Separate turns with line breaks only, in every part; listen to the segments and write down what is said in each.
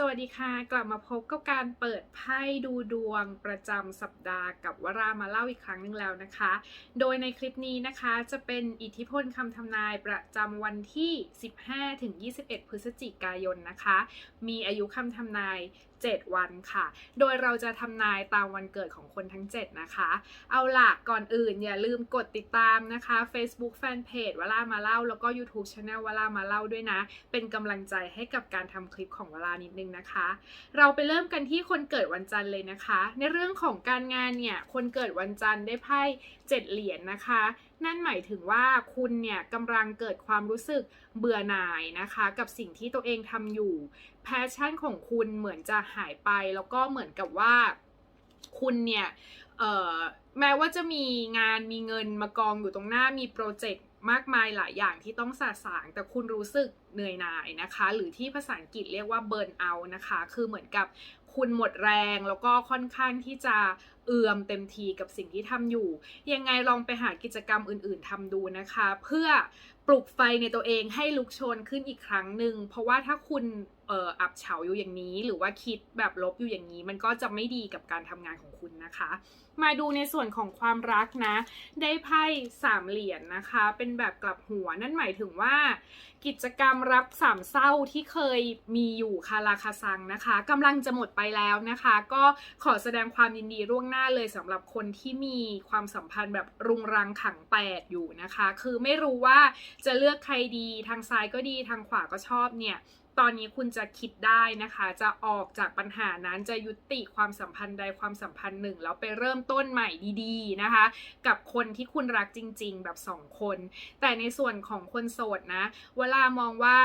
สวัสดีค่ะ กลับมาพบกับการเปิดไพ่ดูดวงประจำสัปดาห์กับวรามาเล่าอีกครั้งหนึ่งแล้วนะคะ โดยในคลิปนี้นะคะจะเป็นอิทธิพลคำทำนายประจำวันที่ 15-21 พฤศจิกายนนะคะ มีอายุคำทำนาย7 วันค่ะ โดยเราจะทำนายตามวันเกิดของคนทั้ง 7 นะคะ เอาล่ะก่อนอื่นอย่าลืมกดติดตามนะคะ Facebook Fanpage วลามาเล่า แล้วก็ YouTube Channel วลามาเล่าด้วยนะ เป็นกำลังใจให้กับการทำคลิปของวลานิดนึงนะคะ เราไปเริ่มกันที่คนเกิดวันจันทร์เลยนะคะ ในเรื่องของการงานเนี่ยคนเกิดวันจันทร์ได้ไพ่เจ็ดเหรียญนะคะ นั่นหมายถึงว่าคุณเนี่ยกำลังเกิดความรู้สึกเบื่อหน่ายนะคะ กับสิ่งที่ตัวเองทำอยู่แพชชั่นของคุณเหมือนจะหายไป แล้วก็เหมือนกับว่าคุณเนี่ยแม้ว่าจะมีงานมีเงินมากองอยู่ตรงหน้ามีโปรเจกต์มากมายหลายอย่างที่ต้องสะสาง แต่คุณรู้สึกเหนื่อยหน่ายนะคะ หรือที่ภาษาอังกฤษเรียกว่าเบิร์นเอานะคะ คือเหมือนกับ คุณหมดแรงแล้วก็ค่อนข้างที่จะเอื่อมเต็มทีกับสิ่งที่ทำอยู่ ยังไงลองไปหากิจกรรมอื่นๆทำดูนะคะ เพื่อปลุกไฟในตัวเองให้ลุกโชนขึ้นอีกครั้งหนึ่งเพราะว่าถ้าคุณ เอ่ออับเฉาอยู่อย่างนี้ หรือว่าคิดแบบลบอยู่อย่างนี้ มันก็จะไม่ดีกับการทำงานของคุณนะคะ มาดูในส่วนของความรักนะ ได้ไพ่สามเหรียญนะคะ เป็นแบบกลับหัวนั่นหมายถึงว่า กิจกรรมรับสามเศร้าที่เคยมีอยู่คาราคาซังนะคะกำลังจะหมดไปแล้วนะคะ ก็ขอแสดงความยินดีล่วงหน้าเลยสำหรับคนที่มีความสัมพันธ์แบบรุงรังขังแปดอยู่นะคะ คือไม่รู้ว่าจะเลือกใครดีทางซ้ายก็ดีทางขวาก็ชอบเนี่ย ตอนนี้คุณจะคิดได้นะคะ จะออกจากปัญหานั้นจะยุติความสัมพันธ์ใดความสัมพันธ์หนึ่งแล้วไปเริ่มต้นใหม่ดีๆนะคะ กับคนที่คุณรักจริง ๆ แบบสองคน แต่ในส่วนของคนโสดนะ เวลามองว่า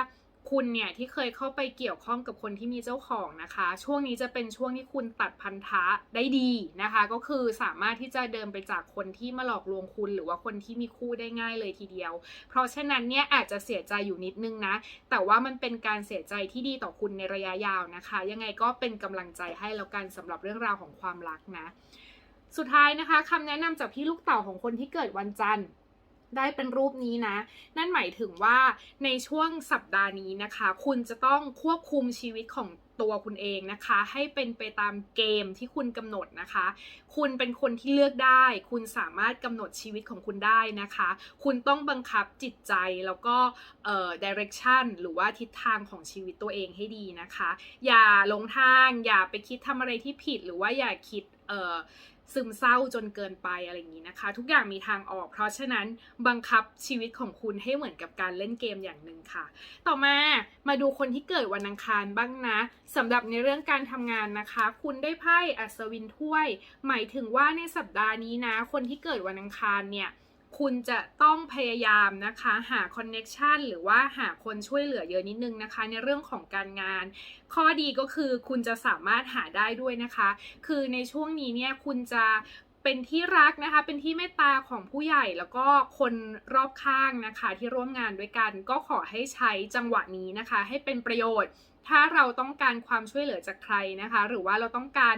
คุณเนี่ยที่เคยเข้าไปเกี่ยวข้องกับคนที่มีเจ้าของนะคะ ช่วงนี้จะเป็นช่วงที่คุณตัดพันธะได้ดีนะคะ ก็คือสามารถที่จะเดินไปจากคนที่มาหลอกลวงคุณ หรือว่าคนที่มีคู่ได้ง่ายเลยทีเดียว เพราะฉะนั้นเนี่ยอาจจะเสียใจอยู่นิดนึงนะ แต่ว่ามันเป็นการเสียใจที่ดีต่อคุณในระยะยาวนะคะ ยังไงก็เป็นกำลังใจให้แล้วกันสำหรับเรื่องราวของความรักนะ สุดท้ายนะคะคำแนะนำจากพี่ลูกเต่าของคนที่เกิดวันจันทร์ ได้เป็นรูปนี้นะ นั่นหมายถึงว่าในช่วงสัปดาห์นี้นะคะ คุณจะต้องควบคุมชีวิตของตัวคุณเองนะคะ ให้เป็นไปตามเกมที่คุณกำหนดนะคะ คุณเป็นคนที่เลือกได้ คุณสามารถกำหนดชีวิตของคุณได้นะคะ คุณต้องบังคับจิตใจแล้วก็เอ่อ direction หรือว่าทิศทางของชีวิตตัวเองให้ดีนะคะ อย่าหลงทาง อย่าไปคิดทำอะไรที่ผิดหรือว่าอย่าคิดเอ่อ ซึมเศร้าจนเกินไปอะไรอย่างนี้นะคะ ทุกอย่างมีทางออก เพราะฉะนั้นบังคับชีวิตของคุณให้เหมือนกับการเล่นเกมอย่างหนึ่งค่ะ ต่อมามาดูคนที่เกิดวันอังคารบ้างนะสำหรับในเรื่องการทำงานนะคะ คุณได้ไพ่อัศวินถ้วย หมายถึงว่าในสัปดาห์นี้นะ คนที่เกิดวันอังคารเนี่ย คุณจะต้องพยายามนะคะ หาคอนเน็ชันหรือว่าหาคนช่วยเหลือเยอะนิดนึงนะคะ ในเรื่องของการงาน ข้อดีก็คือคุณจะสามารถหาได้ด้วยนะคะ คือในช่วงนี้เนี่ยคุณจะเป็นที่รักนะคะ เป็นที่เมตตาของผู้ใหญ่แล้วก็คนรอบข้างนะคะ ที่ร่วมงานด้วยกัน ก็ขอให้ใช้จังหวะนี้นะคะ ให้เป็นประโยชน์ ถ้าเราต้องการความช่วยเหลือจากใครนะคะ หรือว่าเราต้องการ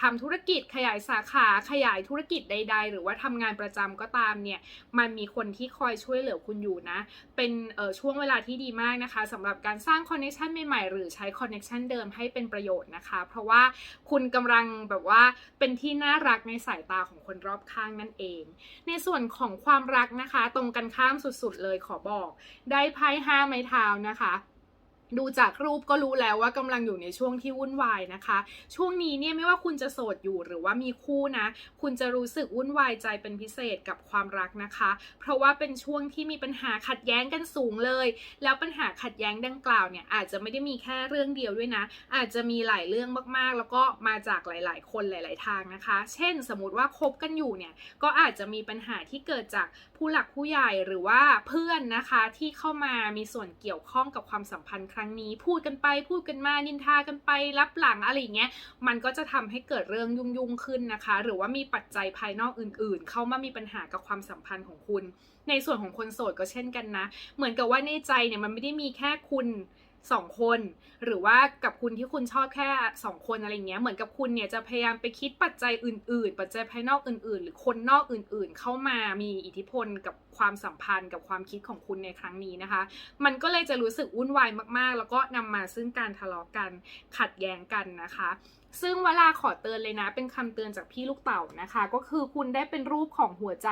ทำธุรกิจขยายสาขาขยายธุรกิจใด ๆ หรือว่าทำงานประจำก็ตามเนี่ยมันมีคนที่คอยช่วยเหลือคุณอยู่นะ เป็นออช่วงเวลาที่ดีมากนะคะสำหรับการสร้างคอนเนคชันใหม่ๆ หรือใช้คอนเนคชันเดิมให้เป็นประโยชน์นะคะ เพราะว่าคุณกำลังแบบว่าเป็นที่น่ารักในสายตาของคนรอบข้างนั่นเอง ในส่วนของความรักนะคะ ตรงกันข้ามสุดๆเลยขอบอก ได้ไพ่ห้าไม้เท้านะคะ ดูจากรูปก็รู้แล้วว่ากำลังอยู่ในช่วงที่วุ่นวายนะคะ ช่วงนี้เนี่ยไม่ว่าคุณจะโสดอยู่หรือว่ามีคู่นะ คุณจะรู้สึกวุ่นวายใจเป็นพิเศษกับความรักนะคะ เพราะว่าเป็นช่วงที่มีปัญหาขัดแย้งกันสูงเลย แล้วปัญหาขัดแย้งดังกล่าวเนี่ยอาจจะไม่ได้มีแค่เรื่องเดียวด้วยนะ อาจจะมีหลายเรื่องมากๆ แล้วก็มาจากหลาย ๆ คนหลาย ๆ ทางนะคะ เช่น สมมติว่าคบกันอยู่เนี่ยก็อาจจะมีปัญหาที่เกิดจากผู้หลักผู้ใหญ่หรือว่าเพื่อนนะคะที่เข้ามามีส่วนเกี่ยวข้องกับความสัมพันธ์ครั้งนี้พูดกันไปพูดกันมานินทากันไปรับหลังอะไรอย่างเงี้ยมันก็จะทำให้เกิดเรื่องยุ่งยุ่งขึ้นนะคะ หรือว่ามีปัจจัยภายนอกอื่น ๆ เข้ามามีปัญหากับความสัมพันธ์ของคุณ ในส่วนของคนโสดก็เช่นกันนะ เหมือนกับว่าในใจเนี่ยมันไม่ได้มีแค่คุณ สองคน หรือว่ากับคุณที่คุณชอบแค่สองคนอะไรเงี้ยเหมือนกับคุณเนี่ยจะพยายามไปคิดปัจจัยอื่น ๆ ปัจจัยภายนอกอื่น ๆ หรือคนนอกอื่น ๆ เข้ามามีอิทธิพลกับความสัมพันธ์กับความคิดของคุณในครั้งนี้นะคะ มันก็เลยจะรู้สึกวุ่นวายมากๆ แล้วก็นำมาซึ่งการทะเลาะกันขัดแย้งกันนะคะ ซึ่งเวลาขอเตือนเลยนะ เป็นคำเตือนจากพี่ลูกเต่านะคะ ก็คือคุณได้เป็นรูปของหัวใจ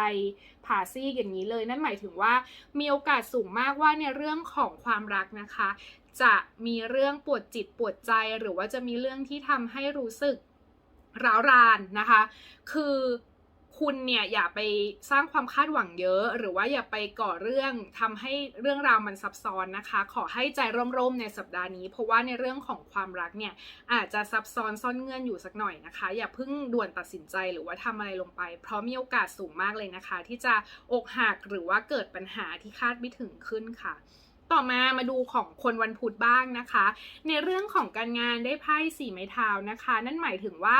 ผ่าซีกอย่างนี้เลย นั่นหมายถึงว่ามีโอกาสสูงมากว่าในเรื่องของความรักนะคะ จะมีเรื่องปวดจิตปวดใจ หรือว่าจะมีเรื่องที่ทำให้รู้สึกร้าวรานนะคะ คือคุณเนี่ยอย่าไปสร้างความคาดหวังเยอะ หรือว่าอย่าไปก่อเรื่องทำให้เรื่องราวมันซับซ้อนนะคะ ขอให้ใจร่มๆในสัปดาห์นี้ เพราะว่าในเรื่องของความรักเนี่ยอาจจะซับซ้อนซ่อนเงื่อนอยู่สักหน่อยนะคะ อย่าเพิ่งด่วนตัดสินใจหรือว่าทำอะไรลงไป เพราะมีโอกาสสูงมากเลยนะคะ ที่จะอกหักหรือว่าเกิดปัญหาที่คาดไม่ถึงขึ้นค่ะ ต่อมามาดูของคนวันพุธบ้างนะคะ ในเรื่องของการงานได้ไพ่สี่ไม้เท้านะคะ นั่นหมายถึงว่า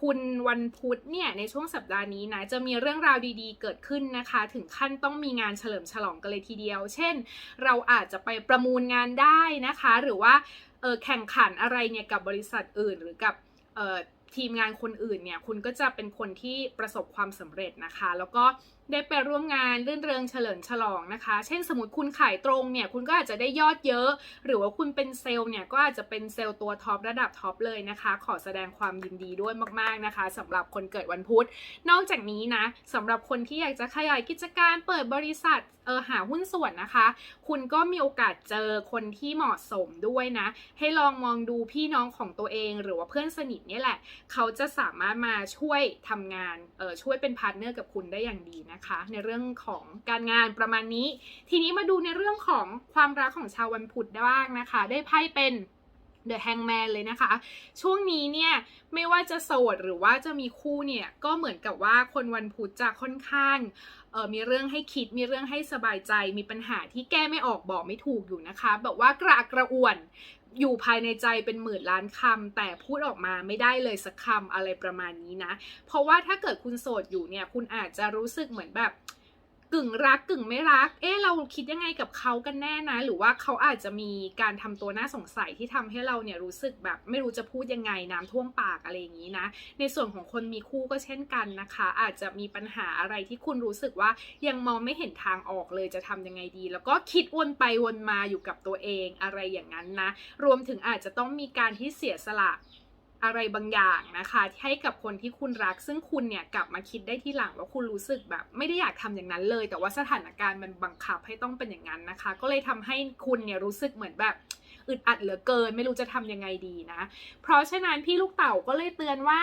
คุณวันพุธเนี่ยในช่วงสัปดาห์นี้นะจะมีเรื่องราวดีๆ เกิดขึ้นนะคะ ถึงขั้นต้องมีงานเฉลิมฉลองกันเลยทีเดียว เช่น เราอาจจะไปประมูลงานได้นะคะ หรือว่าเออแข่งขันอะไรเนี่ยกับบริษัทอื่นหรือกับเออทีมงานคนอื่นเนี่ยคุณก็จะเป็นคนที่ประสบความสำเร็จนะคะ แล้วก็ ได้ไปร่วมงานรื่นเริงเฉลิมฉลองนะคะ เช่นสมมติคุณขายตรงเนี่ยคุณก็อาจจะได้ยอดเยอะ หรือว่าคุณเป็นเซลล์เนี่ยก็อาจจะเป็นเซลล์ตัวท็อประดับท็อปเลยนะคะ ขอแสดงความยินดีด้วยมากๆนะคะสำหรับคนเกิดวันพุธ นอกจากนี้นะสำหรับคนที่อยากจะขยายกิจการเปิดบริษัทเออหาหุ้นส่วนนะคะ คุณก็มีโอกาสเจอคนที่เหมาะสมด้วยนะ ให้ลองมองดูพี่น้องของตัวเอง หรือว่าเพื่อนสนิทนี่แหละ เขาจะสามารถมาช่วยทำงานเออช่วยเป็นพาร์ทเนอร์กับคุณได้อย่างดีนะคะ ในเรื่องของการงานประมาณนี้ ทีนี้มาดูในเรื่องของความรักของชาววันพุธได้บ้างนะคะ ได้ไพ่เป็น The Hangman เลยนะคะ ช่วงนี้เนี่ยไม่ว่าจะโสดหรือว่าจะมีคู่เนี่ยก็เหมือนกับว่าคนวันพุธจะค่อนข้างเออมีเรื่องให้คิดมีเรื่องให้สบายใจ มีปัญหาที่แก้ไม่ออกบอกไม่ถูกอยู่นะคะ แบบว่ากระอักกระอ่วน อยู่ภายในใจเป็นหมื่นล้านคำแต่พูดออกมาไม่ได้เลยสักคำอะไรประมาณนี้นะ เพราะว่าถ้าเกิดคุณโสดอยู่เนี่ย คุณอาจจะรู้สึกเหมือนแบบ กึ่งรักกึ่งไม่รัก เอ๊ะเราคิดยังไงกับเขากันแน่นะ หรือว่าเขาอาจจะมีการทำตัวน่าสงสัยที่ทำให้เราเนี่ยรู้สึกแบบไม่รู้จะพูดยังไงน้ำท่วมปากอะไรอย่างนี้นะ ในส่วนของคนมีคู่ก็เช่นกันนะคะ อาจจะมีปัญหาอะไรที่คุณรู้สึกว่ายังมองไม่เห็นทางออกเลยจะทำยังไงดี แล้วก็คิดวนไปวนมาอยู่กับตัวเองอะไรอย่างนั้นนะ รวมถึงอาจจะต้องมีการที่เสียสละ อะไรบางอย่างนะคะให้กับคนที่คุณรัก ซึ่งคุณเนี่ยกลับมาคิดได้ที่หลังว่าคุณรู้สึกแบบ ไม่ได้อยากทำอย่างนั้นเลย แต่ว่าสถานการณ์มันบังคับให้ต้องเป็นอย่างนั้นนะคะ ก็เลยทำให้คุณเนี่ยรู้สึกเหมือนแบบอึดอัดเหลือเกิน ไม่รู้จะทำยังไงดีนะ เพราะฉะนั้นพี่ลูกเต่าก็เลยเตือนว่า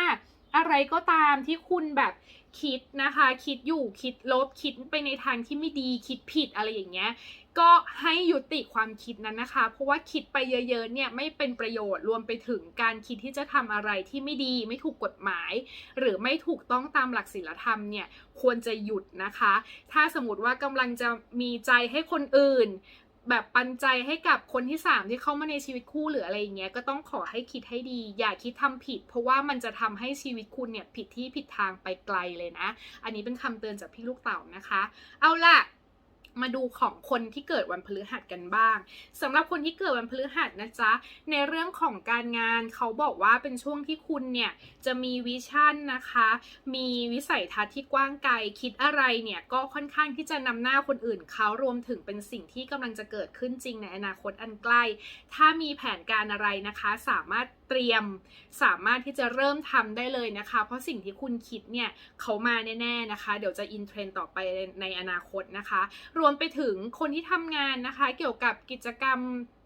อะไรก็ตามที่คุณแบบคิดนะคะ คิดอยู่คิดลบคิดไปในทางที่ไม่ดีคิดผิดอะไรอย่างเงี้ย ก็ให้ยุติความคิดนั้นนะคะ เพราะว่าคิดไปเยอะๆเนี่ยไม่เป็นประโยชน์รวมไปถึงการคิดที่จะทำอะไรที่ไม่ดีไม่ถูกกฎหมาย หรือไม่ถูกต้องตามหลักศีลธรรมเนี่ยควรจะหยุดนะคะ ถ้าสมมติว่ากำลังจะมีใจให้คนอื่น แบบปันใจให้กับคนที่ 3 ที่เข้ามาในชีวิตคู่หรืออะไรอย่างเงี้ยก็ต้องขอให้คิดให้ดี อย่าคิดทำผิด เพราะว่ามันจะทำให้ชีวิตคุณเนี่ยผิดที่ผิดทางไปไกลเลยนะ อันนี้เป็นคำเตือนจากพี่ลูกเต่านะคะ เอาล่ะ มาดูของคนที่เกิดวันพฤหัสกันบ้างสำหรับคนที่เกิดวันพฤหัสนะจ๊ะ ในเรื่องของการงานเขาบอกว่าเป็นช่วงที่คุณเนี่ยจะมีวิชั่นนะคะ มีวิสัยทัศน์ที่กว้างไกล คิดอะไรเนี่ยก็ค่อนข้างที่จะนำหน้าคนอื่นเขารวมถึงเป็นสิ่งที่กำลังจะเกิดขึ้นจริงในอนาคตอันใกล้ ถ้ามีแผนการอะไรนะคะ สามารถเตรียม สามารถที่จะเริ่มทำได้เลยนะคะ เพราะสิ่งที่คุณคิดเนี่ยเขามาแน่ๆนะคะ เดี๋ยวจะอินเทรนด์ต่อไปในอนาคตนะคะรวมไปถึงคนที่ทำงานนะคะ เกี่ยวกับกิจกรรม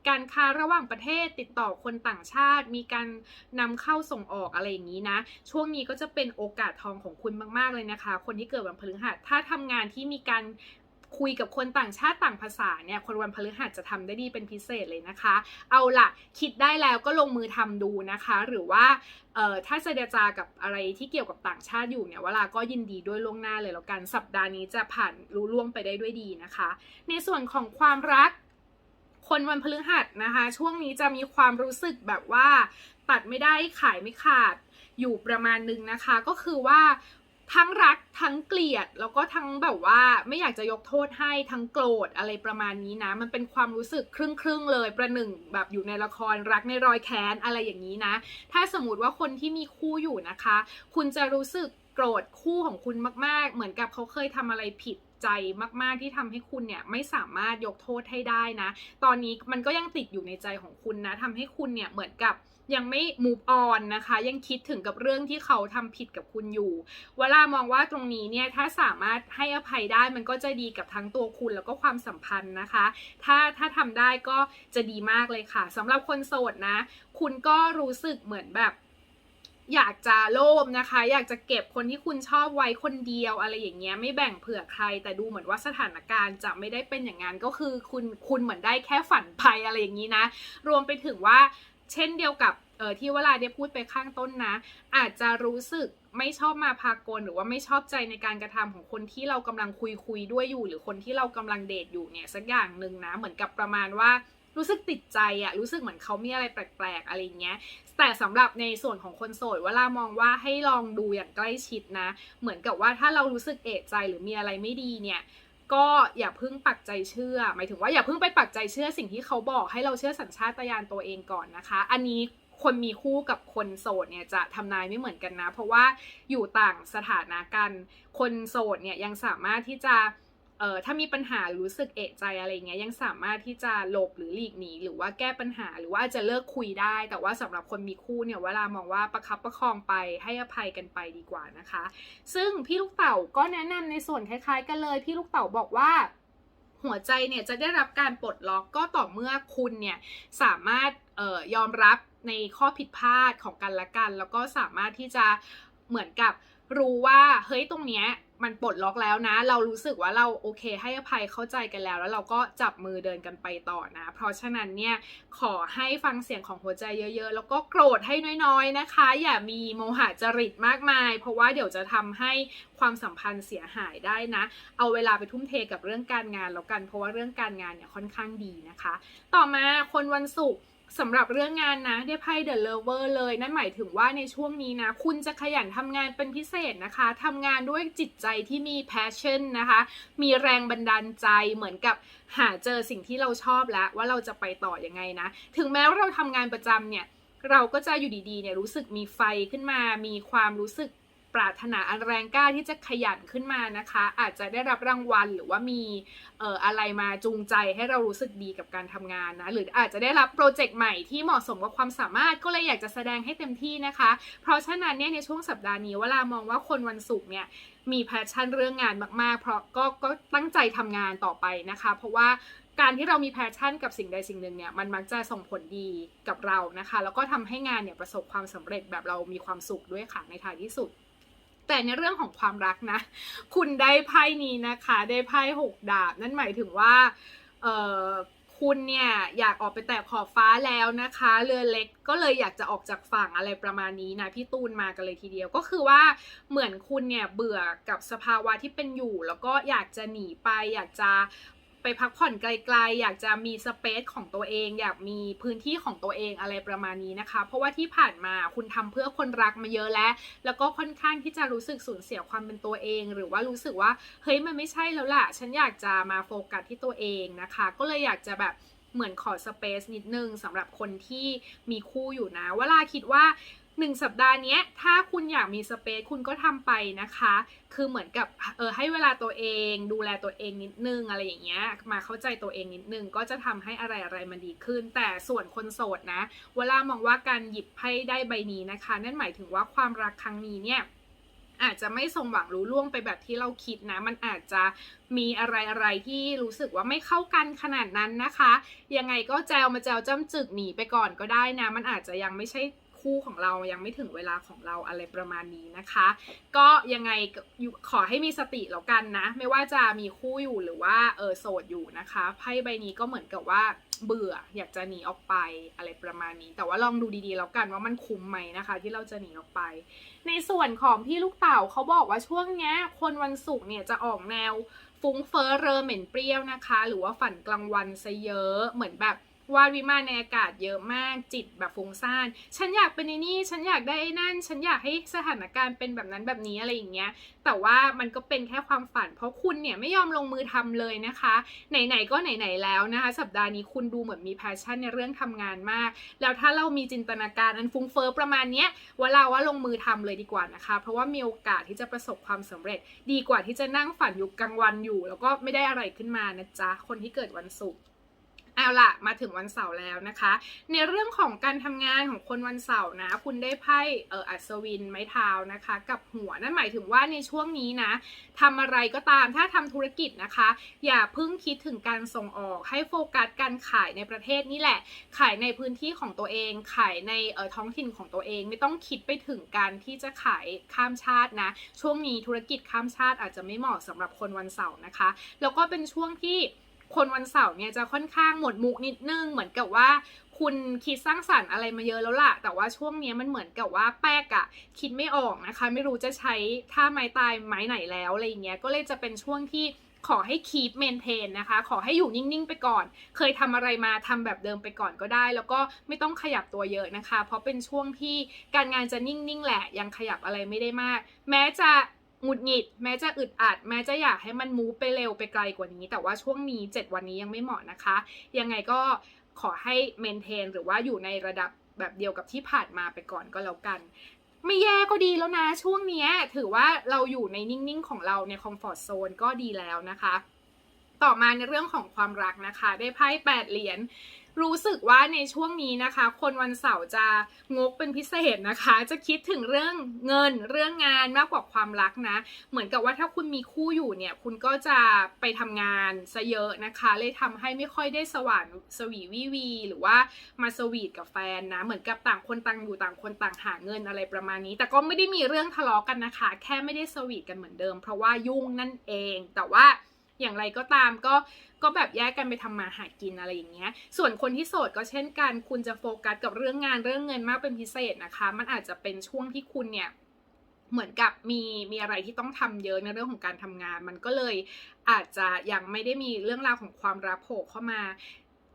การค้าระหว่างประเทศติดต่อคนต่างชาติ มีการนำเข้าส่งออกอะไรอย่างนี้นะ ช่วงนี้ก็จะเป็นโอกาสทองของคุณมาก ๆ เลยนะคะ คนที่เกิดวันพฤหัสถ้าทำงานที่มีการ คุยกับคนต่างชาติต่างภาษาเนี่ยคนวันพฤหัสจะทำได้ดีเป็นพิเศษเลยนะคะ เอาล่ะคิดได้แล้วก็ลงมือทำดูนะคะ หรือว่าเอ่อถ้าเจรจากับอะไรที่เกี่ยวกับต่างชาติอยู่เนี่ยเวลาก็ยินดีด้วยล่วงหน้าเลยแล้วกันสัปดาห์นี้จะผ่านรู้ล่วงไปได้ด้วยดีนะคะ ในส่วนของความรักคนวันพฤหัสนะคะ ช่วงนี้จะมีความรู้สึกแบบว่าตัดไม่ได้ขายไม่ขาดอยู่ประมาณนึงนะคะ ก็คือว่า ทั้งรักทั้งเกลียดแล้วก็ทั้งแบบว่าไม่อยากจะยกโทษให้ทั้งโกรธอะไรประมาณนี้นะ มันเป็นความรู้สึกครึ่งครึ่งๆเลย ประหนึ่งแบบอยู่ในละครรักในรอยแค้นอะไรอย่างนี้นะ ถ้าสมมติว่าคนที่มีคู่อยู่นะคะ คุณจะรู้สึกโกรธคู่ของคุณมาก ๆ เหมือนกับเขาเคยทำอะไรผิดใจมาก ๆ ที่ทำให้คุณเนี่ยไม่สามารถยกโทษให้ได้นะ ตอนนี้มันก็ยังติดอยู่ในใจของคุณนะทำให้คุณเนี่ยเหมือนกับ ยังไม่ move on นะคะ ยังคิดถึงกับเรื่องที่เขาทำผิดกับคุณอยู่ เวลามองว่าตรงนี้เนี่ยถ้าสามารถให้อภัยได้มันก็จะดีกับทั้งตัวคุณแล้วก็ความสัมพันธ์นะคะ ถ้าถ้าทำได้ก็จะดีมากเลยค่ะสำหรับคนโสดนะ คุณก็รู้สึกเหมือนแบบอยากจะโลภนะคะ อยากจะเก็บคนที่คุณชอบไว้คนเดียวอะไรอย่างเงี้ยไม่แบ่งเผื่อใคร แต่ดูเหมือนว่าสถานการณ์จะไม่ได้เป็นอย่างนั้นก็คือคุณคุณเหมือนได้แค่ฝันไปอะไรอย่างนี้นะ รวมไปถึงว่า เช่นเดียวกับเออที่เวลาได้พูดไปข้างต้นนะ อาจจะรู้สึกไม่ชอบมาพากลหรือว่าไม่ชอบใจในการกระทำของคนที่เรากำลังคุยคุยด้วยอยู่ หรือคนที่เรากำลังเดทอยู่เนี่ยสักอย่างหนึ่งนะ เหมือนกับประมาณว่ารู้สึกติดใจอะรู้สึกเหมือนเขามีอะไรแปลกๆอะไรเงี้ย แต่สำหรับในส่วนของคนโสดเวลามองว่าให้ลองดูอย่างใกล้ชิดนะ เหมือนกับว่าถ้าเรารู้สึกเอะใจหรือมีอะไรไม่ดีเนี่ย ก็อย่าเพิ่งปักใจเชื่อ หมายถึงว่าอย่าเพิ่งไปปักใจเชื่อสิ่งที่เขาบอกให้เราเชื่อสัญชาตญาณตัวเองก่อนนะคะ อันนี้คนมีคู่กับคนโสดเนี่ยจะทำนายไม่เหมือนกันนะ เพราะว่าอยู่ต่างสถานะกัน คนโสดเนี่ยยังสามารถที่จะ เอ่อถ้ามีปัญหาหรู้สึกเอะใจอะไรเงี้ยยังสามารถที่จะหลบหรือหลีกหนีหรือว่าแก้ปัญหาหรือว่าจะเลิกคุยได้ แต่ว่าสำหรับคนมีคู่เนี่ยเวลามองว่าประคับประคองไปให้อภัยกันไปดีกว่านะคะ ซึ่งพี่ลูกเต่าก็แนะนำในส่วนคล้าย ๆ กันเลย พี่ลูกเต่าบอกว่า หัวใจเนี่ยจะได้รับการปลดล็อกก็ต่อเมื่อคุณเนี่ยสามารถเออยอมรับในข้อผิดพลาดของกันและกัน แล้วก็สามารถที่จะเหมือนกับ รู้ว่าเฮ้ยตรงเนี้ยมันปลดล็อกแล้วนะ เรารู้สึกว่าเราโอเคให้อภัยเข้าใจกันแล้ว แล้วเราก็จับมือเดินกันไปต่อนะ เพราะฉะนั้นเนี่ยขอให้ฟังเสียงของหัวใจเยอะ ๆ แล้วก็โกรธให้น้อยๆนะคะ อย่ามีโมหะจริตมากมาย เพราะว่าเดี๋ยวจะทำให้ความสัมพันธ์เสียหายได้นะ เอาเวลาไปทุ่มเทกับเรื่องการงานแล้วกัน เพราะว่าเรื่องการงานเนี่ยค่อนข้างดีนะคะ ต่อมาคนวันศุกร์ สำหรับเรื่องงานนะได้ไพ่ The Lover เลย นั่นหมายถึงว่าในช่วงนี้นะ คุณจะขยันทำงานเป็นพิเศษนะคะทำงานด้วยจิตใจที่มี passion นะคะ มีแรงบันดาลใจเหมือนกับหาเจอสิ่งที่เราชอบแล้วว่าเราจะไปต่อยังไงนะ ถึงแม้ว่าเราทำงานประจำเนี่ย เราก็จะอยู่ดีๆเนี่ยรู้สึกมีไฟขึ้นมา มีความรู้สึก ปรารถนาอันแรงกล้าที่จะขยันขึ้นมานะคะ อาจจะได้รับรางวัลหรือว่ามีเอ่ออะไรมาจูงใจให้เรารู้สึกดีกับการทำงานนะ หรืออาจจะได้รับโปรเจกต์ใหม่ที่เหมาะสมกับความสามารถก็เลยอยากจะแสดงให้เต็มที่นะคะ เพราะฉะนั้นเนี่ยในช่วงสัปดาห์นี้เวลามองว่าคนวันศุกร์เนี่ยมีแพชชั่นเรื่องงานมากๆ เพราะก็ก็ตั้งใจทำงานต่อไปนะคะ เพราะว่าการที่เรามีแพชชั่นกับสิ่งใดสิ่งหนึ่งเนี่ยมันมักจะส่งผลดีกับเรานะคะ แล้วก็ทำให้งานเนี่ยประสบความสำเร็จแบบเรามีความสุขด้วยค่ะในท้ายที่สุด แต่ในเรื่องของความรักนะ คุณได้ไพ่นี้นะคะ ได้ไพ่หกดาบ นั่นหมายถึงว่าเออคุณเนี่ยอยากออกไปแตะขอบฟ้าแล้วนะคะ เรือเล็กก็เลยอยากจะออกจากฝั่งอะไรประมาณนี้นะพี่ตูนมากันเลยทีเดียวก็คือว่าเหมือนคุณเนี่ยเบื่อกับสภาวะที่เป็นอยู่ แล้วก็อยากจะหนีไป อยากจะ ไปพักผ่อนไกลๆ อยากจะมีสเปซของตัวเอง อยากมีพื้นที่ของตัวเองอะไรประมาณนี้นะคะ เพราะว่าที่ผ่านมาคุณทำเพื่อคนรักมาเยอะแล้ว แล้วก็ค่อนข้างที่จะรู้สึกสูญเสียความเป็นตัวเอง หรือว่ารู้สึกว่าเฮ้ยมันไม่ใช่แล้วล่ะ ฉันอยากจะมาโฟกัสที่ตัวเองนะคะ ก็เลยอยากจะแบบเหมือนขอสเปซนิดนึงสำหรับคนที่มีคู่อยู่นะเวลาคิดว่า หนึ่งสัปดาห์นี้ถ้าคุณอยากมีสเปซคุณก็ทำไปนะคะ คือเหมือนกับเออให้เวลาตัวเอง ดูแลตัวเองนิดนึงอะไรอย่างเงี้ยมาเข้าใจตัวเองนิดนึงก็จะทำให้อะไรอะไรมันดีขึ้น แต่ส่วนคนโสดนะ เวลามองว่าการหยิบไพ่ได้ใบนี้นะคะ นั่นหมายถึงว่าความรักครั้งนี้เนี่ยอาจจะไม่สมหวังรู้ล่วงไปแบบที่เราคิดนะ มันอาจจะมีอะไรอะไรที่รู้สึกว่าไม่เข้ากันขนาดนั้นนะคะ ยังไงก็แจวมาแจวจ้ำจึกหนีไปก่อนก็ได้นะ มันอาจจะยังไม่ใช่ คู่ของเรายังไม่ถึงเวลาของเราอะไรประมาณนี้นะคะ ก็ยังไงขอให้มีสติแล้วกันนะ ไม่ว่าจะมีคู่อยู่หรือว่าเออโสดอยู่นะคะไพ่ใบนี้ก็เหมือนกับว่าเบื่ออยากจะหนีออกไปอะไรประมาณนี้ แต่ว่าลองดูดีๆแล้วกันว่ามันคุ้มไหมนะคะ ที่เราจะหนีออกไป ในส่วนของพี่ลูกเต่าเขาบอกว่าช่วงนี้คนวันศุกร์เนี่ยจะออกแนวฟุ้งเฟ้อเรอเหม็นเปรี้ยวนะคะ หรือว่าฝันกลางวันซะเยอะเหมือนแบบ วาดวิมานในอากาศเยอะมากจิตแบบฟุ้งซ่านฉันอยากเป็นในนี่ฉันอยากได้ไอ้นั่น ฉันอยากให้สถานการณ์เป็นแบบนั้นแบบนี้อะไรอย่างเงี้ย แต่ว่ามันก็เป็นแค่ความฝัน เพราะคุณเนี่ยไม่ยอมลงมือทำเลยนะคะ ไหนๆก็ไหนๆแล้วนะคะ สัปดาห์นี้คุณดูเหมือนมีแพชชั่นในเรื่องทำงานมาก แล้วถ้าเรามีจินตนาการอันฟุ้งเฟ้อประมาณเนี้ยว่าเราว่าลงมือทำเลยดีกว่านะคะ เพราะว่ามีโอกาสที่จะประสบความสำเร็จ ดีกว่าที่จะนั่งฝันอยู่กลางวันอยู่ แล้วก็ไม่ได้อะไรขึ้นมานะจ๊ะคนที่เกิดวันศุกร์ เอาล่ะมาถึงวันเสาร์แล้วนะคะ ในเรื่องของการทำงานของคนวันเสาร์นะ คุณได้ไพ่เอออัศวินไม้เท้านะคะ กับหัวนั่นหมายถึงว่าในช่วงนี้นะทำอะไรก็ตามถ้าทำธุรกิจนะคะ อย่าเพิ่งคิดถึงการส่งออกให้โฟกัสการขายในประเทศนี่แหละ ขายในพื้นที่ของตัวเอง ขายในเออท้องถิ่นของตัวเอง ไม่ต้องคิดไปถึงการที่จะขายข้ามชาตินะ ช่วงนี้ธุรกิจข้ามชาติอาจจะไม่เหมาะสำหรับคนวันเสาร์นะคะ แล้วก็เป็นช่วงที่ คนวันเสาร์เนี่ยจะค่อนข้างหมดมุกนิดนึง เหมือนกับว่า คุณคิดสร้างสรรค์อะไรมาเยอะแล้วล่ะ แต่ว่าช่วงเนี้ยมันเหมือนกับว่าแป๊กอะคิดไม่ออกนะคะ ไม่รู้จะใช้ท่าไม้ตายไม้ไหนแล้วอะไรอย่างเงี้ยก็เลยจะเป็นช่วงที่ขอให้ keep maintain นะคะ ขอให้อยู่นิ่ง ๆ ไปก่อน เคยทำอะไรมาทำแบบเดิมไปก่อนก็ได้ แล้วก็ไม่ต้องขยับตัวเยอะนะคะ เพราะเป็นช่วงที่การงานจะนิ่ง ๆ แหละ ยังขยับอะไรไม่ได้มาก แม้จะ หงุดหงิด แม้จะอึดอัด แม้จะอยากให้มันมูฟไปเร็วไปไกลกว่านี้ แต่ว่าช่วงนี้ 7 วันนี้ยังไม่เหมาะนะคะ ยังไงก็ขอให้เมนเทนหรือว่าอยู่ในระดับแบบเดียวกับที่ผ่านมาไปก่อนก็แล้วกัน ไม่แย่ก็ดีแล้วนะ ช่วงนี้ถือว่าเราอยู่ในนิ่งๆ ของเราในคอมฟอร์ z โซนก็ดีแล้วนะคะ ต่อมาในเรื่องของความรักนะคะ ได้ไพ่แปดเหรียญ รู้สึกว่าในช่วงนี้นะคะ คนวันเสาร์จะงกเป็นพิเศษนะคะ จะคิดถึงเรื่องเงินเรื่องงานมากกว่าความรักนะ เหมือนกับว่าถ้าคุณมีคู่อยู่เนี่ย คุณก็จะไปทำงานซะเยอะนะคะ เลยทำให้ไม่ค่อยได้สว่านสวีวิวี หรือว่ามาสวีทกับแฟนนะ เหมือนกับต่างคนต่างอยู่ต่างคนต่างหาเงินอะไรประมาณนี้ แต่ก็ไม่ได้มีเรื่องทะเลาะกันนะคะ แค่ไม่ได้สวีทกันเหมือนเดิม เพราะว่ายุ่งนั่นเอง แต่ว่าอย่างไรก็ตามก็ ก็แบบแยกกันไปทำมาหากินอะไรอย่างเงี้ย ส่วนคนที่โสดก็เช่นกัน คุณจะโฟกัสกับเรื่องงานเรื่องเงินมากเป็นพิเศษนะคะ มันอาจจะเป็นช่วงที่คุณเนี่ยเหมือนกับมีมีอะไรที่ต้องทำเยอะในเรื่องของการทำงาน มันก็เลยอาจจะยังไม่ได้มีเรื่องราวของความรักโผล่เข้ามา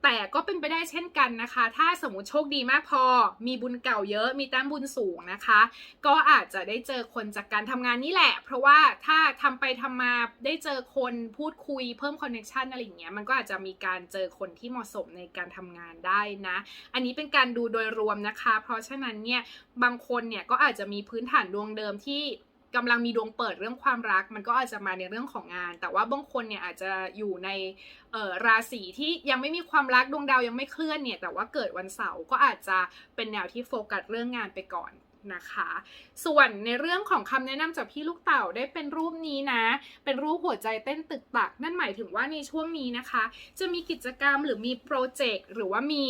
แต่ก็เป็นไปได้เช่นกันนะคะ ถ้าสมมติโชคดีมากพอ มีบุญเก่าเยอะ มีแต้มบุญสูงนะคะ ก็อาจจะได้เจอคนจากการทำงานนี่แหละ เพราะว่าถ้าทำไปทำมาได้เจอคนพูดคุยเพิ่มคอนเน c ชันอะไรอย่างเงี้ย มันก็อาจจะมีการเจอคนที่เหมาะสมในการทำงานได้นะ อันนี้เป็นการดูโดยรวมนะคะ เพราะฉะนั้นเนี่ย บางคนเนี่ยก็อาจจะมีพื้นฐานดวงเดิมที่ กำลังมีดวงเปิดเรื่องความรัก มันก็อาจจะมาในเรื่องของงาน แต่ว่าบางคนเนี่ยอาจจะอยู่ในราศีที่ยังไม่มีความรักดวงดาวยังไม่เคลื่อนเนี่ย แต่ว่าเกิดวันเสาร์ก็อาจจะเป็นแนวที่โฟกัสเรื่องงานไปก่อนนะคะ ส่วนในเรื่องของคำแนะนำจากพี่ลูกเต่าได้เป็นรูปนี้นะ เป็นรูปหัวใจเต้นตึกตัก นั่นหมายถึงว่าในช่วงนี้นะคะ จะมีกิจกรรมหรือมีโปรเจกต์หรือว่ามี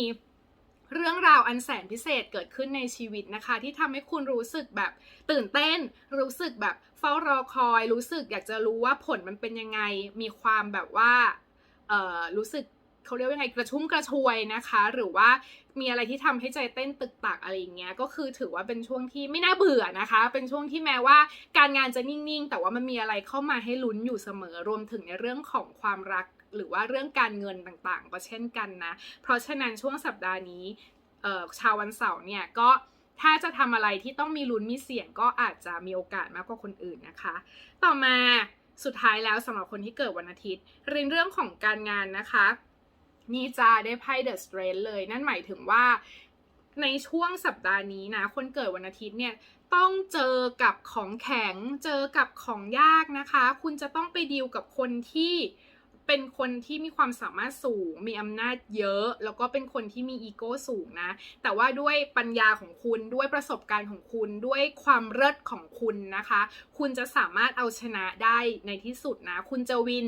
เรื่องราวอันแสนพิเศษเกิดขึ้นในชีวิตนะคะ ที่ทำให้คุณรู้สึกแบบตื่นเต้น รู้สึกแบบเฝ้ารอคอย รู้สึกอยากจะรู้ว่าผลมันเป็นยังไง มีความแบบว่าเอ่อรู้สึกเขาเรียกว่าไงกระชุ่มกระชวยนะคะ หรือว่ามีอะไรที่ทำให้ใจเต้นตึกตักอะไรอย่างเงี้ยก็คือถือว่าเป็นช่วงที่ไม่น่าเบื่อนะคะ เป็นช่วงที่แม้ว่าการงานจะนิ่งๆ แต่ว่ามันมีอะไรเข้ามาให้ลุ้นอยู่เสมอรวมถึงในเรื่องของความรัก หรือว่าเรื่องการเงินต่างๆ ก็เช่นกันนะ เพราะฉะนั้นช่วงสัปดาห์นี้ชาววันเสาร์เนี่ยก็ถ้าจะทำอะไรที่ต้องมีลุ้นมีเสี่ยงก็อาจจะมีโอกาสมากกว่าคนอื่นนะคะ ต่อมาสุดท้ายแล้วสำหรับคนที่เกิดวันอาทิตย์เรื่องเรื่องของการงานนะคะนี่จะได้ไพ่เดอะสเตรนเลย นั่นหมายถึงว่าในช่วงสัปดาห์นี้นะ คนเกิดวันอาทิตย์เนี่ยต้องเจอกับของแข็ง เจอกับของยากนะคะ คุณจะต้องไปดีลกับคนที่ เป็นคนที่มีความสามารถสูง มีอำนาจเยอะ แล้วก็เป็นคนที่มีอีโก้สูงนะ แต่ว่าด้วยปัญญาของคุณ ด้วยประสบการณ์ของคุณ ด้วยความเลิศของคุณนะคะ คุณจะสามารถเอาชนะได้ในที่สุดนะ คุณจะวิน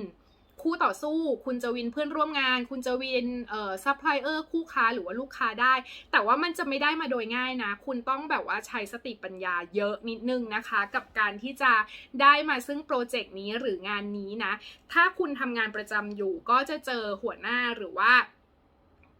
คู่ต่อสู้ คุณจะวินเพื่อนร่วมงาน คุณจะวินเอ่อซัพพลายเออร์คู่ค้าหรือว่าลูกค้าได้ แต่ว่ามันจะไม่ได้มาโดยง่ายนะ คุณต้องแบบว่าใช้สติปัญญาเยอะนิดนึงนะคะ กับการที่จะได้มาซึ่งโปรเจกต์นี้หรืองานนี้นะ ถ้าคุณทำงานประจำอยู่ก็จะเจอหัวหน้าหรือว่า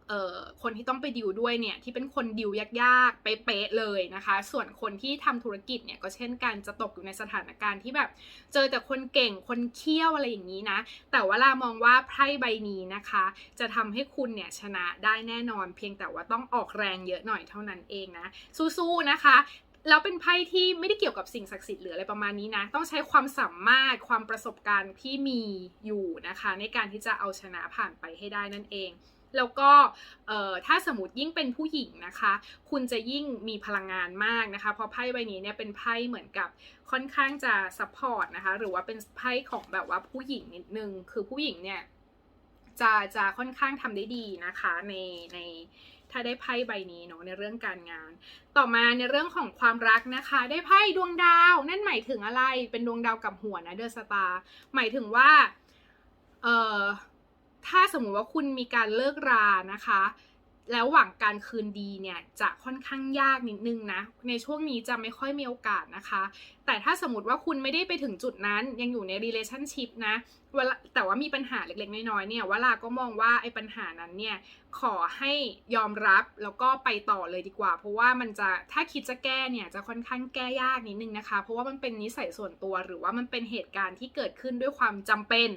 เอ่อคนที่ต้องไปดิวด้วยเนี่ยที่เป็นคนดิวยากๆเป๊ะๆเลยนะคะ ส่วนคนที่ทำธุรกิจเนี่ยก็เช่นกันจะตกอยู่ในสถานการณ์ที่แบบ เจอแต่คนเก่งคนเคี่ยวอะไรอย่างนี้นะ แต่ว่าลามองว่าไพ่ใบนี้นะคะ จะทำให้คุณเนี่ยชนะได้แน่นอน เพียงแต่ว่าต้องออกแรงเยอะหน่อยเท่านั้นเองนะสู้ๆนะคะแล้วเป็นไพ่ที่ไม่ได้เกี่ยวกับสิ่งศักดิ์สิทธิ์หรืออะไรประมาณนี้นะ ต้องใช้ความสามารถความประสบการณ์ที่มีอยู่นะคะ ในการที่จะเอาชนะผ่านไปให้ได้นั่นเอง แล้วก็ถ้าสมมติยิ่งเป็นผู้หญิงนะคะ คุณจะยิ่งมีพลังงานมากนะคะ เพราะไพ่ใบนี้เนี่ยเป็นไพ่เหมือนกับค่อนข้างจะซัพพอร์ตนะคะ หรือว่าเป็นไพ่ของแบบว่าผู้หญิงนิดนึง คือผู้หญิงเนี่ยจะจะค่อนข้างทำได้ดีนะคะในในถ้าได้ไพ่ใบนี้เนาะในเรื่องการงาน ต่อมาในเรื่องของความรักนะคะ ได้ไพ่ดวงดาว นั่นหมายถึงอะไรเป็นดวงดาวกับหัวนะเดอร์สตาร์หมายถึงว่าเอ่อ ถ้าสมมุติว่าคุณมีการเลิกรานะคะ แล้วหวังการคืนดีเนี่ยจะค่อนข้างยากนิดนึงนะ ในช่วงนี้จะไม่ค่อยมีโอกาสนะคะ แต่ถ้าสมมติว่าคุณไม่ได้ไปถึงจุดนั้นยังอยู่ใน relationship นะ เวลาแต่ว่ามีปัญหาเล็กๆน้อยๆเนี่ยวลาก็มองว่าไอ้ปัญหานั้นเนี่ยขอให้ยอมรับแล้วก็ไปต่อเลยดีกว่า เพราะว่ามันจะถ้าคิดจะแก้เนี่ยจะค่อนข้างแก้ยากนิดนึงนะคะ เพราะว่ามันเป็นนิสัยส่วนตัวหรือว่ามันเป็นเหตุการณ์ที่เกิดขึ้นด้วยความจำเป็น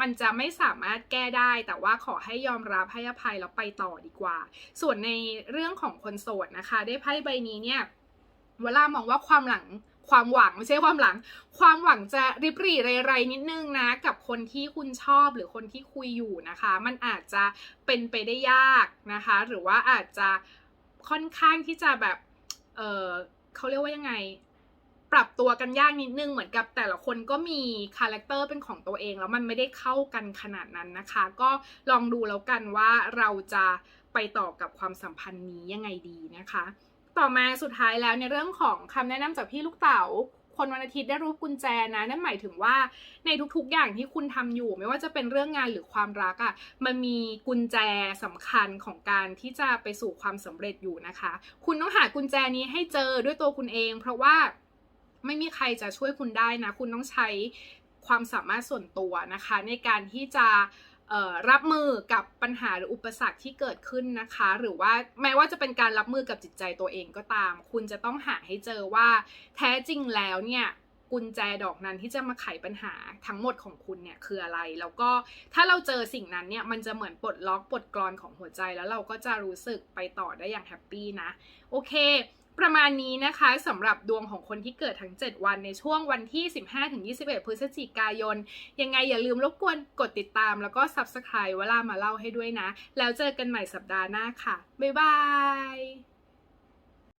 มันจะไม่สามารถแก้ได้ แต่ว่าขอให้ยอมรับให้อภัยแล้วไปต่อดีกว่า ส่วนในเรื่องของคนโสดนะคะ ได้ไพ่ใบนี้เนี่ยเวลามองว่าความหลัง ความหวังไม่ใช่ความหลัง ความหวังจะริบหรี่ไรๆนิดนึงนะ กับคนที่คุณชอบหรือคนที่คุยอยู่นะคะ มันอาจจะเป็นไปได้ยากนะคะ หรือว่าอาจจะค่อนข้างที่จะแบบ เออเขาเรียกว่ายังไง ปรับตัวกันยากนิดนึงเหมือนกับแต่ละคนก็มีคาแรคเตอร์เป็นของตัวเอง แล้วมันไม่ได้เข้ากันขนาดนั้นนะคะ ก็ลองดูแล้วกันว่าเราจะไปต่อกับความสัมพันธ์นี้ยังไงดีนะคะ ต่อมาสุดท้ายแล้วในเรื่องของคำแนะนำจากพี่ลูกเต๋าคนวันอาทิตย์ได้รูปกุญแจนะนั่นหมายถึงว่าในทุกๆอย่างที่คุณทำอยู่ ไม่ว่าจะเป็นเรื่องงานหรือความรักอะ่ะมันมีกุญแจสำคัญของการที่จะไปสู่ความสำเร็จอยู่นะคะ คุณต้องหากุญแจนี้ให้เจอด้วยตัวคุณเอง เพราะว่าไม่มีใครจะช่วยคุณได้นะ คุณต้องใช้ความสามารถส่วนตัวนะคะ ในการที่จะ รับมือกับปัญหาหรืออุปสรรคที่เกิดขึ้นนะคะ หรือว่าแม้ว่าจะเป็นการรับมือกับจิตใจตัวเองก็ตาม คุณจะต้องหาให้เจอว่าแท้จริงแล้วเนี่ยกุญแจดอกนั้นที่จะมาไขปัญหาทั้งหมดของคุณเนี่ยคืออะไร แล้วก็ถ้าเราเจอสิ่งนั้นเนี่ยมันจะเหมือนปลดล็อกปลดกรอนของหัวใจแล้วเราก็จะรู้สึกไปต่อได้อย่างแฮปปี้นะ โอเค ประมาณนี้นะคะสำหรับดวงของคนที่เกิดทั้ง 7 วันในช่วงวันที่ 15-21 พฤศจิกายน ยังไงอย่าลืมรบกวนกดติดตามแล้วก็ Subscribe เวลามาเล่าให้ด้วยนะ แล้วเจอกันใหม่สัปดาห์หน้าค่ะ บ๊ายบาย